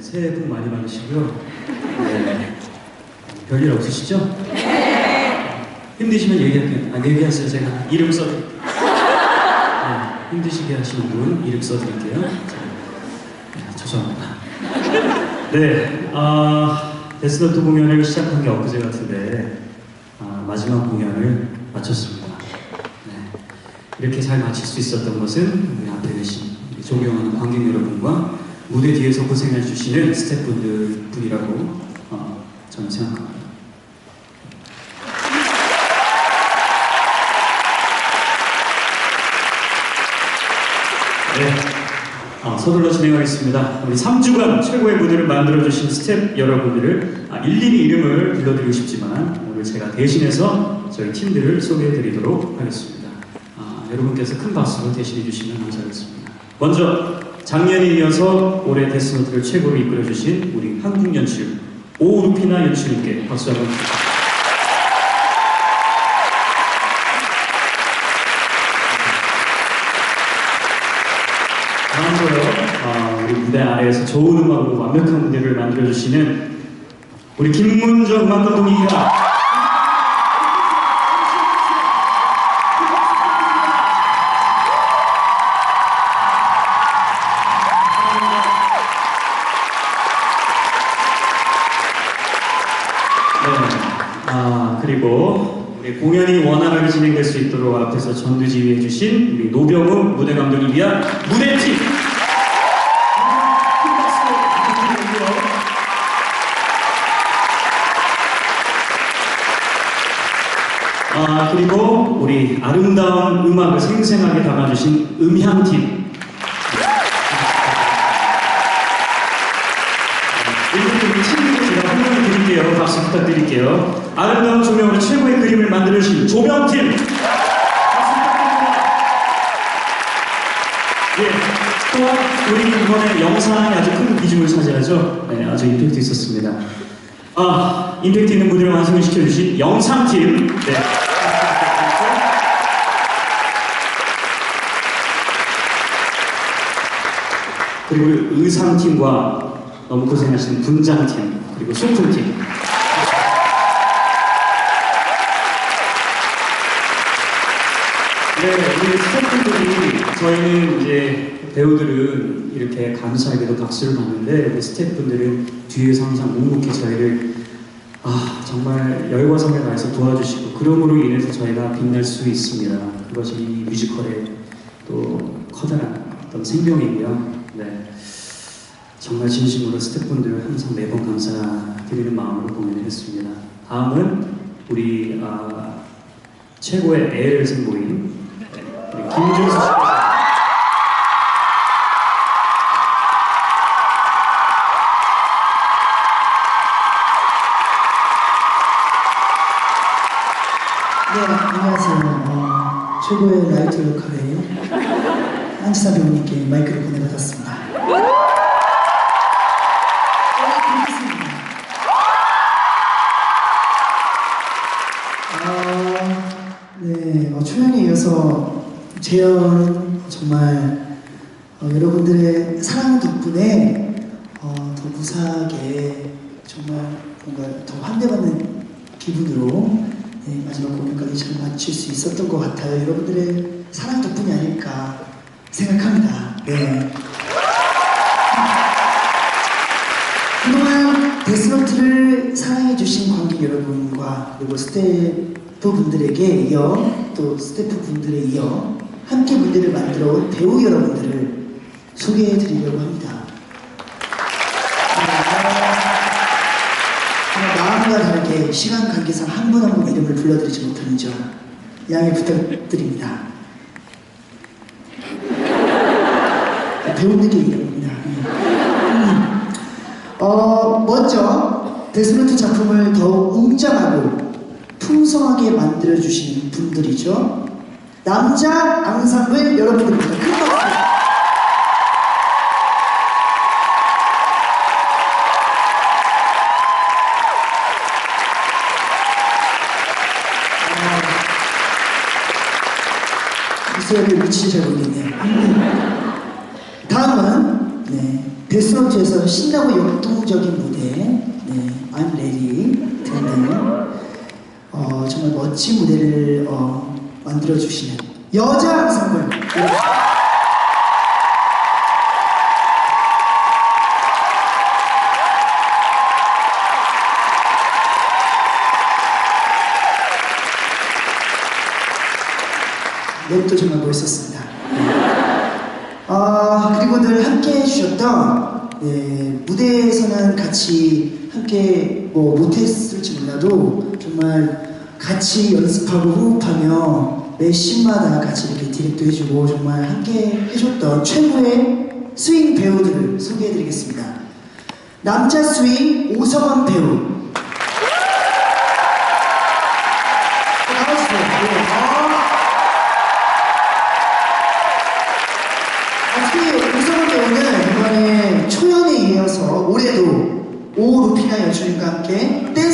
새해 복 많이 받으시고요. 네. 별일 없으시죠? 힘드시면 얘기할게요. 아, 얘기하세요. 제가 이름 써. 네, 힘드시게 하시는 분 이름 써드릴게요. 자, 네, 죄송합니다. 네, 아, 데스노트 공연을 시작한 게 엊그제 같은데 아, 마지막 공연을 마쳤습니다. 네, 이렇게 잘 마칠 수 있었던 것은 우리 앞에 계신 존경하는 관객 여러분과 무대 뒤에서 고생해 주시는 스태프분들 분이라고 어, 저는 생각합니다. 네. 어, 서둘러 진행하겠습니다. 우리 3주간 최고의 무대를 만들어주신 스텝 여러분들을 아, 일일이 이름을 불러드리고 싶지만 오늘 제가 대신해서 저희 팀들을 소개해드리도록 하겠습니다. 아, 여러분께서 큰 박수로 대신해 주시면 감사하겠습니다. 먼저 작년에 이어서 올해 데스노트를 최고로 이끌어주신 우리 한국 연출 오루피나 연출님께 박수 한번 주세요. 다음으로 어, 우리 무대 아래에서 좋은 음악으로 완벽한 무대를 만들어주시는 우리 김문정 감독님입니다. 공연이 원활하게 진행될 수 있도록 앞에서 전두지휘해 주신 우리 노병우 무대 감독님 위한 무대팀. 아, 그리고 우리 아름다운 음악을 생생하게 담아주신 음향팀. 일단 우리 친구들 제가 설명을 드릴게요. 박수 부탁 드릴게요. 아름다운 조명으로 최고의 그림을 만들어주신 조명팀. 예. 또한 우리 이번에 영상이 아주 큰 비중을 차지하죠. 네, 아주 임팩트 있었습니다. 아, 임팩트 있는 무대를 완성을 시켜주신 영상팀. 네. 그리고 의상팀과 너무 고생하신 분장팀 그리고 소품팀 네, 우리 스태프분들이 저희는 이제 배우들은 이렇게 감사하게도 박수를 받는데 우리 스태프분들은 뒤에서 항상 묵묵히 저희를 아 정말 열과 성에 다해서 도와주시고 그럼으로 인해서 저희가 빛날 수 있습니다. 그것이 이 뮤지컬의 또 커다란 어떤 생명이고요. 네. 정말 진심으로 스태프분들 항상 매번 감사드리는 마음으로 공연을 했습니다. 다음은 우리 아, 최고의 애를 선보인 김준수 씨께서 네, 안녕하세요. 어, 최고의 라이터 역할의 안치사 배우님께 마이크를 보내받았습니다. 재현 정말 어, 여러분들의 사랑 덕분에 어, 더 무사하게 정말 뭔가 더 환대받는 기분으로 네, 마지막 공연까지 잘 마칠 수 있었던 것 같아요. 여러분들의 사랑 덕분이 아닐까 생각합니다. 네. 그동안 데스노트를 사랑해주신 관객 여러분과 그리고 스태프분들에게 이어 또 스태프분들에 이어 함께 무대를 만들어 온 배우 여러분들을 소개해 드리려고 합니다. 정말 마음과 다르게 시간 관계상 한 분 한 분 이름을 불러드리지 못하는 점 양해 부탁드립니다. 배우들의 이름입니다. 음. 어, 먼저 데스노트 작품을 더욱 웅장하고 풍성하게 만들어주신 분들이죠. 남자 앙상블 여러분들입니다. 큰 박수! 이수연의 위치 잘 모르겠네요. 다음은 네 데스노트에서 신나고 역동적인 무대, 네, I'm Ready 등등 어, 정말 멋진 무대를 어, 만들어주시는 여자 앙상블 랩도 정말 멋있었습니다. 아 그리고 늘 함께 해주셨던 네, 무대에서는 같이 함께 뭐 못했을지 몰라도 정말 같이 연습하고 호흡하며 매 씬마다 같이 이렇게 디렉도 해주고 정말 함께 해줬던 최고의 스윙 배우들을 소개해드리겠습니다. 남자 스윙 오성원 배우. 어, 나와주세요. 네. 아, 특히 오성원 배우는 이번에 초연에 이어서 올해도 오 루피나 여주인과 함께 댄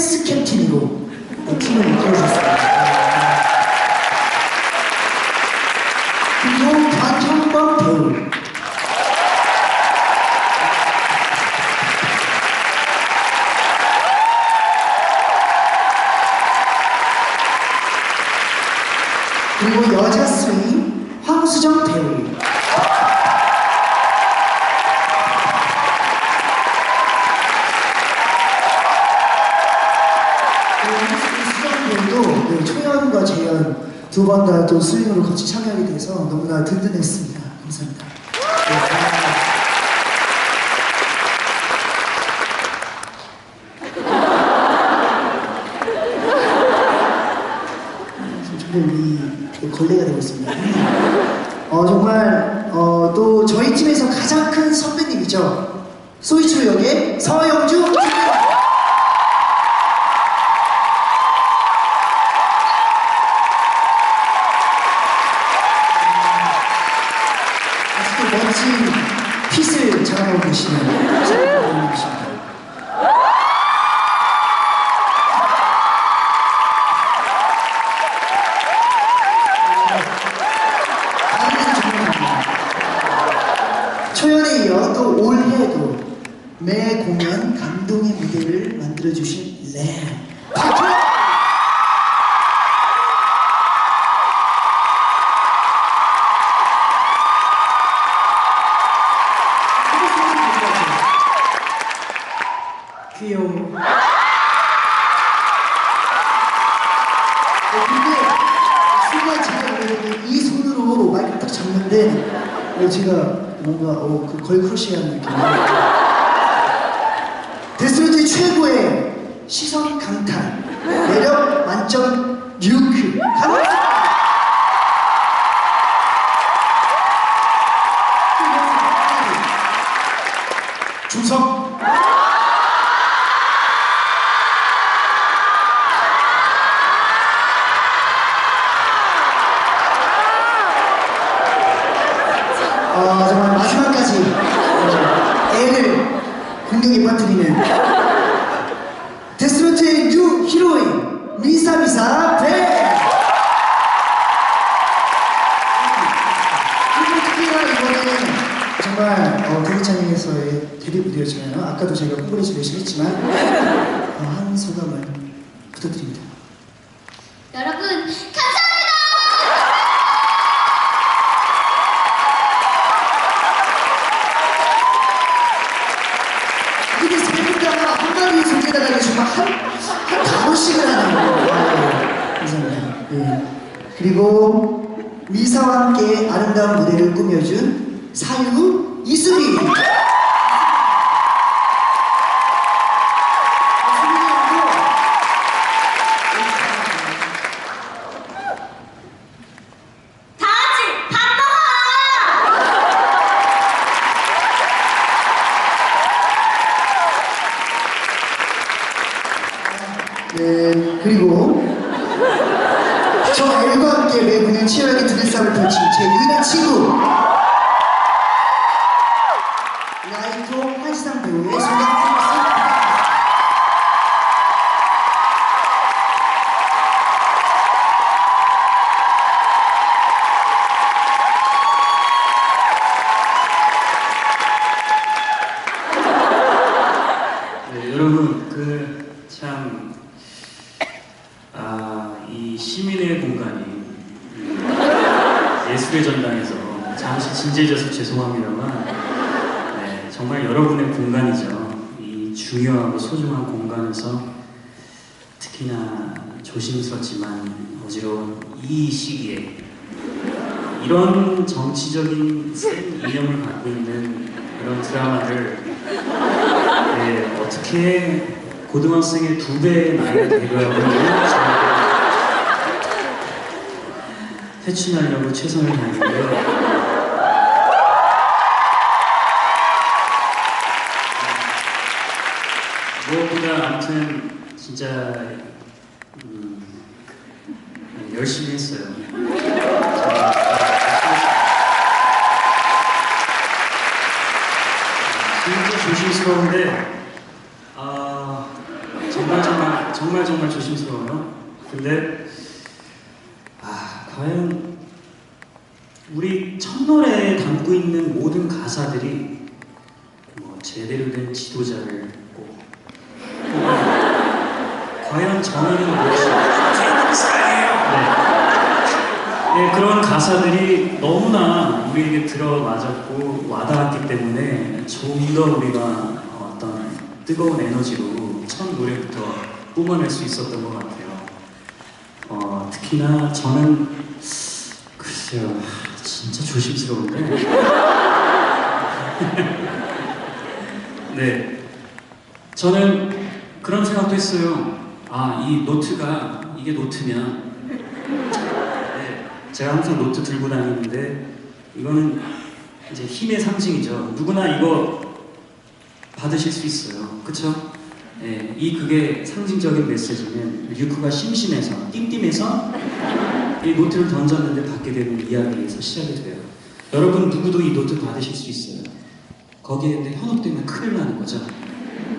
우리 걸레가 되고 있습니다. 어, 정말 어, 또 저희 팀에서 가장 큰 선배님이죠. 소이치로 역의 서영주 선배님. 초연에 이어 또 올해도 매 공연 감동의 무대를 만들어주신 랩. 걸크러쉬한 느낌. 데스노트 최고의 시선 강탈, 매력 만점 뮤크. 감사 정말 어, 데뷔 무대였잖아요 아까도 제가 열심히 했지만 어, 한 소감을 부탁드립니다 여러분 감사합니다. 근데 세분다가 한 마리 소개해달라고 정말 한, 한 단어씩을 거예요. 아, 감사합니다. 예. 그리고 미사와 함께 아름다운 무대를 꾸며준 사유 예술의 전당에서 잠시 진지해져서 죄송합니다만 네, 정말 여러분의 공간이죠. 이 중요하고 소중한 공간에서 특히나 조심스럽지만 어지러운 이 시기에 이런 정치적인 센 이념을 갖고 있는 그런 드라마를 네, 어떻게 고등학생의 두 배의 나이가 되려고 해충하려고 최선을 다했는데 무엇보다 아무튼 진짜 음, 열심히요. 진짜 조심스러운데 아 정말 정말 정말 정말 조심스러워요. 근데 아 과연 우리 있는 모든 가사들이 뭐 제대로 된 지도자를 꼭 과연 정의는 무엇인가? 네. 네, 그런 가사들이 너무나 우리에게 들어맞았고 와닿았기 때문에 좀 더 우리가 어떤 뜨거운 에너지로 첫 노래부터 뿜어낼 수 있었던 것 같아요. 어, 특히나 저는 글쎄요, 진짜 조심스러운데. 네, 저는 그런 생각도 했어요. 아, 이 노트가 이게 노트면 네, 제가 항상 노트 들고 다니는데 이거는 이제 힘의 상징이죠. 누구나 이거 받으실 수 있어요. 그쵸? 네, 이 그게 상징적인 메시지는 류크가 심심해서 띵띵해서 이 노트를 던졌는데 받게 되는 이야기에서 시작이 돼요. 여러분 누구도 이 노트 받으실 수 있어요. 거기에 근데 현혹되면 큰일 나는 거죠.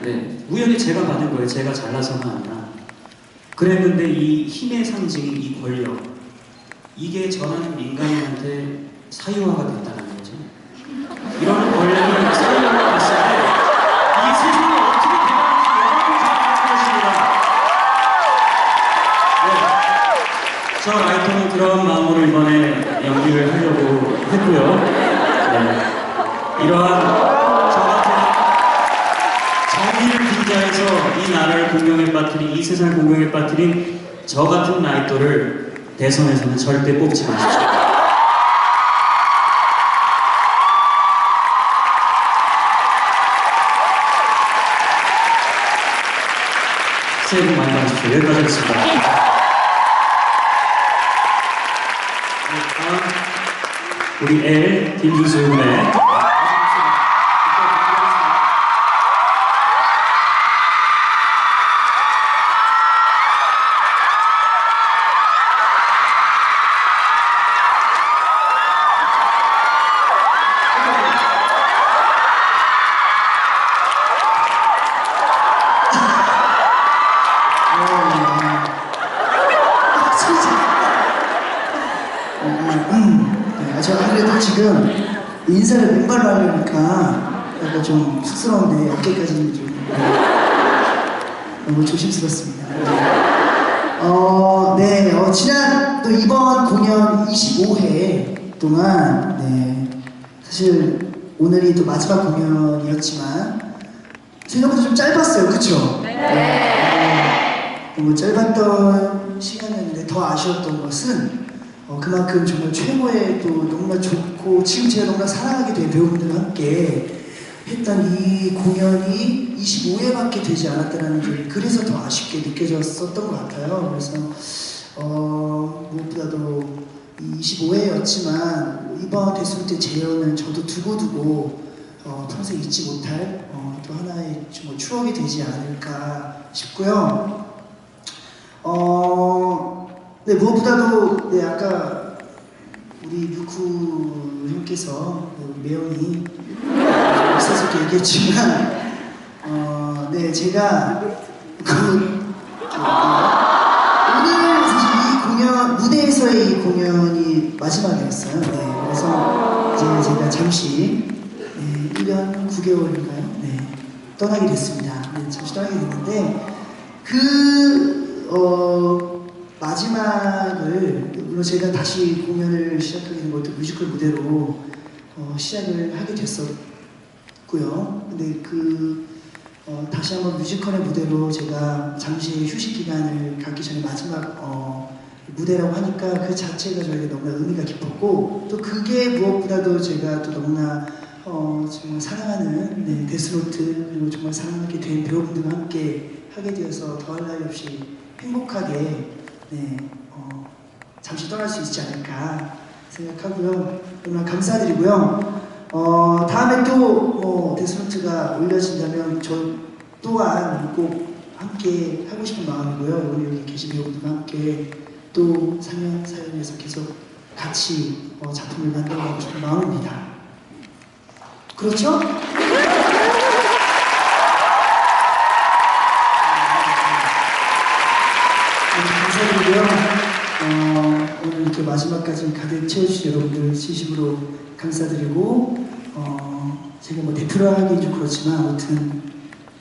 네, 우연히 제가 받은 거예요. 제가 잘나서가 아니라. 그랬는데 이 힘의 상징인 이 권력, 이게 저라는 민간인한테 사유화가 됐다는 거죠. 이런 권력을 사유화가 됐을 때, 이 세상이 어떻게 변하는지 여러분 잘 알고 계십니다. 네. 저 라이터는 그런 마음으로 이번에 연기를 하려고 했고요. 네. 이러한 저 같은 정의를 빙자해서 이 나라를 공경에 빠뜨린 이 세상을 공경에 빠뜨린 저 같은 라이터를 대선에서는 절대 뽑지 마십시오. 새해 복 많이 받으십시오. 여기까지 하겠습니다. 네, 우리 엘 김준수 군의 인사를 맨발로 하려니까 약간 좀 쑥스러운데 어깨까지는 좀 네, 너무 조심스럽습니다. 네. 어, 네, 어, 지난 또 이번 공연 25회 동안 네, 사실 오늘이 또 마지막 공연이었지만 생각보다 좀 짧았어요, 그쵸? 네. 너무 짧았던 시간이었는데 더 아쉬웠던 것은 어, 그만큼 정말 최고의 또 너무나 좋고 지금 제가 너무나 사랑하게 된 배우분들과 함께 했던 이 공연이 25회밖에 되지 않았다는 점이 그래서 더 아쉽게 느껴졌었던 것 같아요. 그래서 어, 무엇보다도 이 25회였지만 이번 대선 때 재연은 저도 두고두고 어, 평생 잊지 못할 어, 또 하나의 좀 추억이 되지 않을까 싶고요. 어, 네, 무엇보다도, 네, 아까 우리 유쿠 형께서, 네, 매형이 있어서 얘기했지만, 어, 네, 제가 그, 어, 오늘 사실 이 공연, 무대에서의 이 공연이 마지막이었어요. 네, 그래서 이제 제가 잠시, 네, 1년 9개월인가요? 네, 떠나게 됐습니다. 네, 잠시 떠나게 됐는데, 그, 어, 마지막을 물론 제가 다시 공연을 시작하게 된 것도 뮤지컬 무대로 어, 시작을 하게 됐었고요. 근데 그 어, 다시 한번 뮤지컬의 무대로 제가 잠시 휴식 기간을 갖기 전에 마지막 어, 무대라고 하니까 그 자체가 저에게 너무나 의미가 깊었고 또 그게 무엇보다도 제가 또 너무나 어, 정말 사랑하는 네, 데스노트 그리고 정말 사랑하게 된 배우분들과 함께 하게 되어서 더할 나위 없이 행복하게 네, 어, 잠시 떠날 수 있지 않을까 생각하고요. 너무나 감사드리고요. 어, 다음에 또뭐 데스노트가 올려진다면 저 또한 꼭 함께 하고 싶은 마음이고요. 오늘 여기 계신 배우분들과 함께 또 사연 사연에서 계속 같이 어, 작품을 만들어가고 싶은 마음입니다. 그렇죠? 이렇게 마지막까지 가득 채워주신 여러분들 진심으로 감사드리고 어, 제가 뭐 대표로 하기 좀 그렇지만 아무튼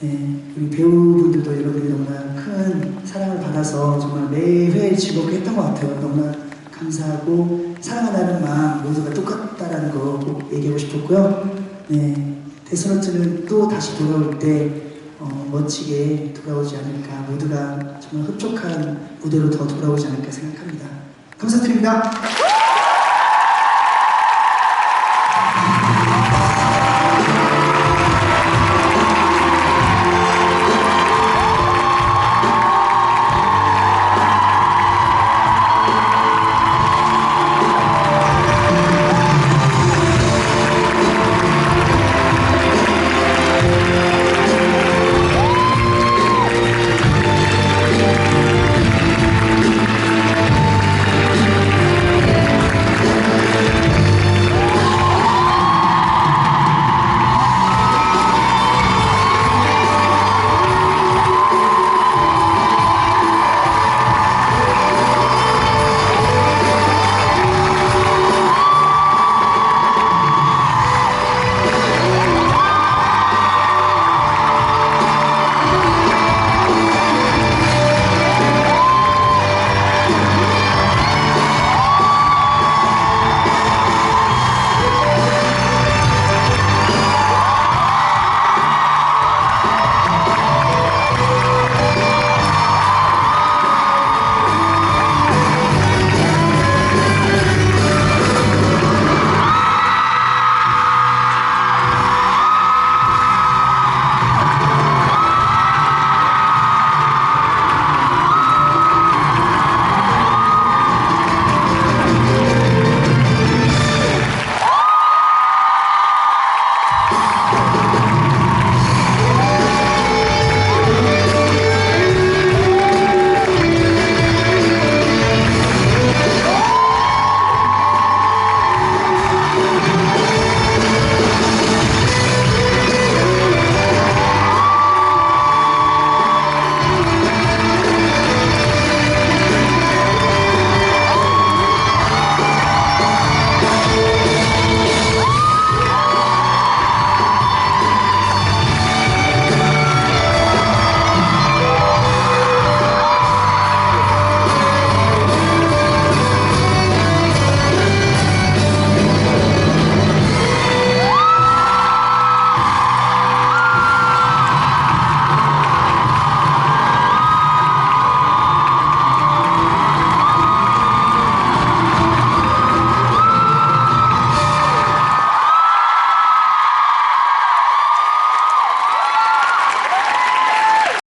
네, 우리 배우분들도 여러분이 너무나 큰 사랑을 받아서 정말 매회 즐겁게 했던 것 같아요. 너무나 감사하고 사랑한다는 마음 모두가 똑같다라는 거 꼭 얘기하고 싶었고요. 네, 데스노트는 또 다시 돌아올 때 어, 멋지게 돌아오지 않을까 모두가 정말 흡족한 무대로 더 돌아오지 않을까 생각합니다. 감사드립니다.